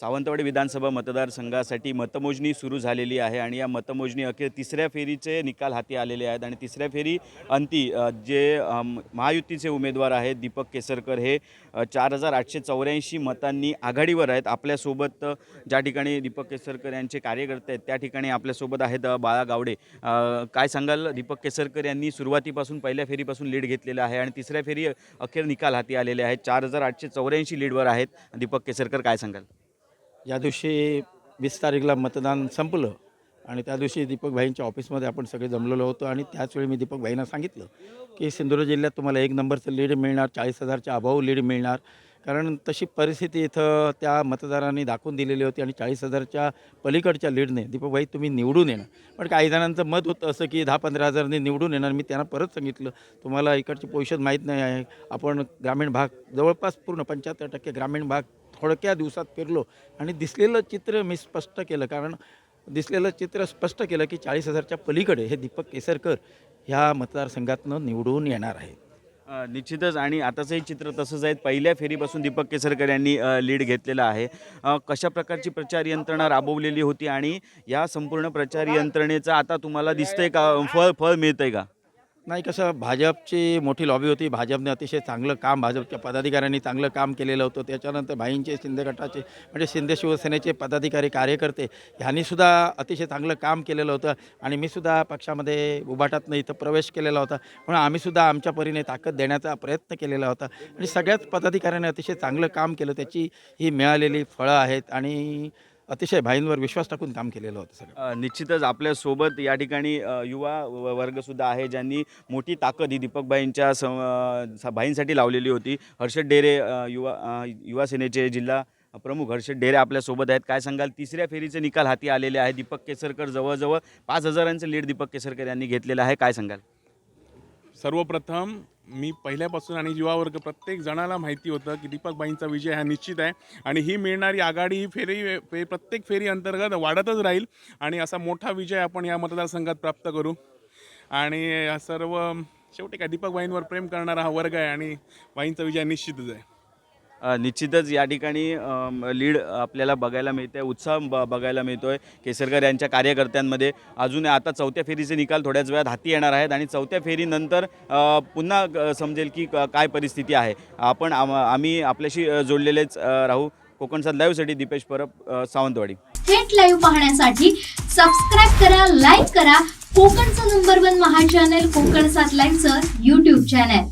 सावंतवाडी विधानसभा मतदारसंघासाठी मतमोजणी सुरू झालेली आहे आणि या मतमोजणी अखेर तिसऱ्या फेरीचे निकाल हाती आलेले आहेत आणि तिसऱ्या फेरी अंती जे महायुतीचे उमेदवार आहेत दीपक केसरकर हे चार हजार आठशे चौऱ्याऐंशी मतांनी आघाडीवर आहेत. आपल्यासोबत ज्या ठिकाणी दीपक केसरकर यांचे कार्यकर्ते आहेत त्या ठिकाणी आपल्यासोबत आहेत बाळा गावडे. काय सांगाल? दीपक केसरकर यांनी सुरुवातीपासून पहिल्या फेरीपासून लीड घेतलेलं आहे आणि तिसऱ्या फेरी अखेर निकाल हाती आलेले आहेत. चार हजार आठशे चौऱ्याऐंशी लीडवर आहेत. दीपक केसरकर काय सांगाल? या दिवशी वीस तारीखला मतदान संपलं आणि त्या दिवशी दीपकभाईंच्या ऑफिसमध्ये आपण सगळे जमलेलो होतो आणि त्याचवेळी मी दीपकभाईंना सांगितलं की सिंधुदुर्ग जिल्ह्यात तुम्हाला एक नंबरचं लीड मिळणार चाळीस हजारच्या अभाव लीड मिळणार. कारण तशी परिस्थिती इथं त्या मतदारांनी दाखवून दिलेली होती आणि चाळीस हजारच्या पलीकडच्या लीडने दीपकभाई तुम्ही निवडून येणार. पण काही जणांचं मत होतं असं की दहा पंधरा हजारने निवडून येणार. मी त्यांना परत सांगितलं तुम्हाला इकडची पोझिशन माहीत नाही आहे. आपण ग्रामीण भाग जवळपास पूर्ण पंच्याहत्तर टक्के ग्रामीण भाग थोडक्या दिवसात फिरलो आणि दिसलेलं चित्र मी स्पष्ट केलं. कारण दिसलेलं चित्र स्पष्ट केलं की चाळीस हजारच्या पलीकडे हे दीपक केसरकर ह्या मतदारसंघातनं निवडून येणार आहे निश्चितच. आणि आताचंही चित्र तसंच आहे. पहिल्या फेरीपासून दीपक केसरकर यांनी लीड घेतलेला आहे. कशा प्रकारची प्रचार यंत्रणा राबवलेली होती आणि या संपूर्ण प्रचार यंत्रणेचं आता तुम्हाला दिसतंय का? फळ फळ मिळतंय का? नाही कसं भाजपची मोठी लॉबी होती. भाजपने अतिशय चांगलं काम भाजपच्या पदाधिकाऱ्यांनी चांगलं काम केलेलं होतं. त्याच्यानंतर भाईंचे शिंदे गटाचे म्हणजे शिंदे शिवसेनेचे पदाधिकारी कार्यकर्ते ह्यांनीसुद्धा अतिशय चांगलं काम केलेलं होतं. आणि मी सुद्धा पक्षामध्ये उभाटातनं इथं प्रवेश केलेला होता. म्हणून आम्हीसुद्धा आमच्या परीने ताकद देण्याचा प्रयत्न केलेला होता. आणि सगळ्याच पदाधिकाऱ्यांनी अतिशय चांगलं काम केलं. त्याची ही मिळालेली फळं आहेत. आणि अतिशय भाईंवर विश्वास टाकून काम केलेलं होतं सगळं. अ, निश्चितच आपल्यासोबत या ठिकाणी अ, युवा व- वर्गसुद्धा आहे ज्यांनी मोठी ताकद ही दीपकबाईंच्या सं अ, स- भाईंसाठी लावलेली होती. हर्षद डेरे अ, युवा अ, युवा सेनेचे जिल्हा प्रमुख हर्षद डेरे आपल्यासोबत आहेत. काय सांगाल? तिसऱ्या फेरीचे निकाल हाती आलेले आहे. दीपक केसरकर जवळजवळ पाच हजारांचं लीड दीपक केसरकर यांनी घेतलेलं आहे. काय सांगाल? सर्वप्रथम मी पहिल्यापासून आणि युवावर्ग प्रत्येक जणाला माहिती होतं की दीपकबाईंचा विजय हा निश्चित आहे. आणि ही मिळणारी आघाडी ही फेरी फे प्रत्येक फेरी अंतर्गत वाढतच राहील. आणि असा मोठा विजय आपण या मतदारसंघात प्राप्त करू. आणि सर्व शेवटी काय दीपकबाईंवर प्रेम करणारा हा वर्ग आहे आणि बाईंचा विजय निश्चितच आहे. निश्चितच या ठिकाणी लीड आपल्याला बघायला मिळते उत्साह ब बघायला मिळतोय. केसरकर यांच्या कार्यकर्त्यांमध्ये अजून आता चौथ्या फेरीचे निकाल थोड्याच वेळात हाती येणार आहेत आणि चौथ्या फेरीनंतर पुन्हा समजेल की काय परिस्थिती आहे. आपण आम- आम्ही आपल्याशी जोडलेलेच राहू. कोकणसात लाईव्हसाठी दीपेश परब सावंतवाडी. थेट लाईव्ह पाहण्यासाठी सबस्क्राईब करा लाईक करा. कोकणचं नंबर वन महा चॅनल कोकण सात लाईव्हचं युट्यूब चॅनल